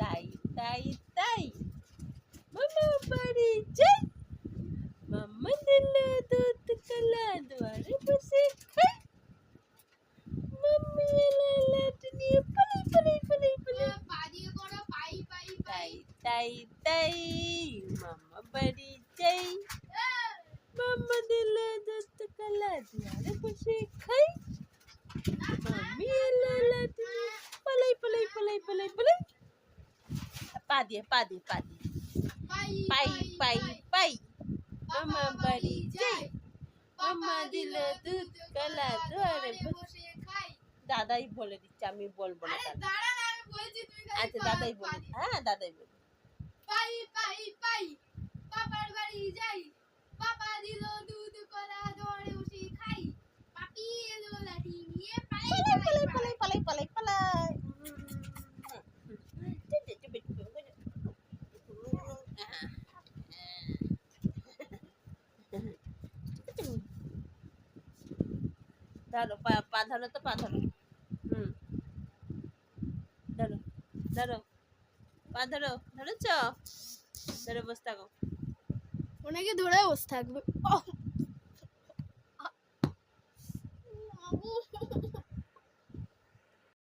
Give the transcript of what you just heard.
তাই তাই তাই মামা বাড়ি যাই মাম্মা দিল দুধ কলা দুয়ারে বসে খাই মাম্মি এলা লাট নিয়ে পালাই পালাই পালাই পালাই পা দিয়ে করো পাই পাই পাই তাই তাই তাই মামা বাড়ি যাই মাম্মা দিল দুধ কলা দুয়ারে বসে খাই দিয়ে পা দিয়ে পা দিয়ে পাই পাই পাই মামা বাড়ি যাই মামা দিল দুধ কলা বসে দাদাই বলে দিচ্ছে আমি বলব না আচ্ছা দাদাই বলে। হ্যাঁ দাদাই বলে পাই পাই পাই পাপার ধরো, পা ধরো তো, পা ধরো। হুম। ধরো ধরো, পা ধরো, ধরেছ? ধরে, বসে থাকো। ওনাকে ধরে বসে থাকবে।